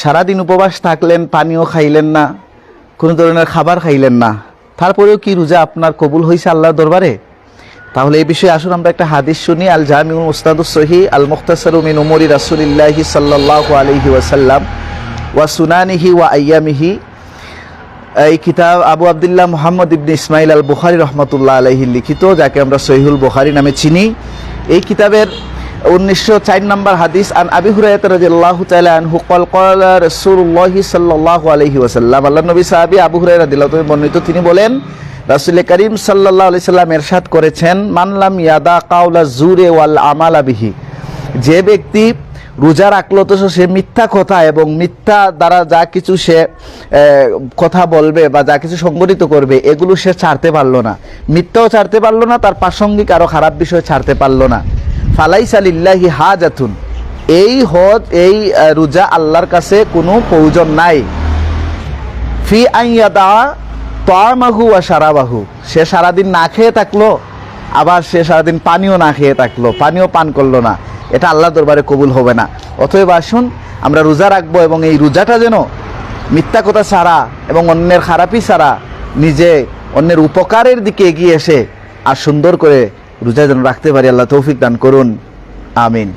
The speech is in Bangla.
সারাদিন উপবাস থাকলেন পানিও খাইলেন না, কোনো ধরনের খাবার খাইলেন না। তারপরেও কি রোজা আপনার কবুল হয়েছে আল্লাহর দরবারে? তাহলে এই বিষয়ে আসুন, আমরা একটা হাদিস শুনি আল জামিউল উস্তাদুস সহি আল মুখতাসারু মিন উমরি রাসূলিল্লাহি সাল্লাল্লাহু আলাইহি ওয়াসাল্লাম ওয়া সুনানিহি ওয়া আইয়ামিহি। এই কিতাব আবু আবদুল্লাহ মোহাম্মদ ইবনে ইসমাইল আল বুখারি রহমতুল্লাহ আলহি লিখিত, যাকে আমরা সহিহুল বুখারি নামে চিনি। এই কিতাবের উনিশশো চার নম্বর হাদিস, আন আবি হুরায়ত রাদিয়াল্লাহু তাআলা আনহু ক্বাল, ক্বালা রাসূলুল্লাহি সাল্লাল্লাহু আলাইহি ওয়াসাল্লাম। আল্লাহ নবী সাহাবী আবু হুরায়রা রাদিয়াল্লাহু তাআলা বর্ণিত, তিনি বলেন, রাসূল করিম সাল্লাল্লাহু আলাইহি সাল্লাম ইরশাদ করেছেন মানলাম ইয়াদা কাউলা জুরে ওয়াল আমালা বিহি। যে ব্যক্তি রোজা রাখল তো সে মিথ্যা কথা এবং মিথ্যা দ্বারা যা কিছু সে কথা বলবে বা যা কিছু সংগঠিত করবে, এগুলো সে ছাড়তে পারল না। মিথ্যাও ছাড়তে পারল না, তার প্রাসঙ্গিক আরও খারাপ বিষয় ছাড়তে পারল না। ফালাই সালিল্লাহি হাজাতুন। এই হজ, এই রোজা আল্লাহর কাছে কোনো প্রয়োজন নাই। ফি আইয়াদা তামাহু আর সারাবাহু সে সারাদিন না খেয়ে থাকল, আবার সে সারাদিন পানিও না খেয়ে থাকল, পানিও পান করল না। এটা আল্লাহ দরবারে কবুল হবে না। অতএব আসুন, আমরা রোজা রাখব এবং এই রোজাটা যেন মিথ্যা কথা ছাড়া এবং অন্যের খারাপই ছাড়া নিজে অন্যের উপকারের দিকে এগিয়ে এসে আর সুন্দর করে রোজা যেন রাখতে পারি আল্লাহ তৌফিক দান করুন। আমিন।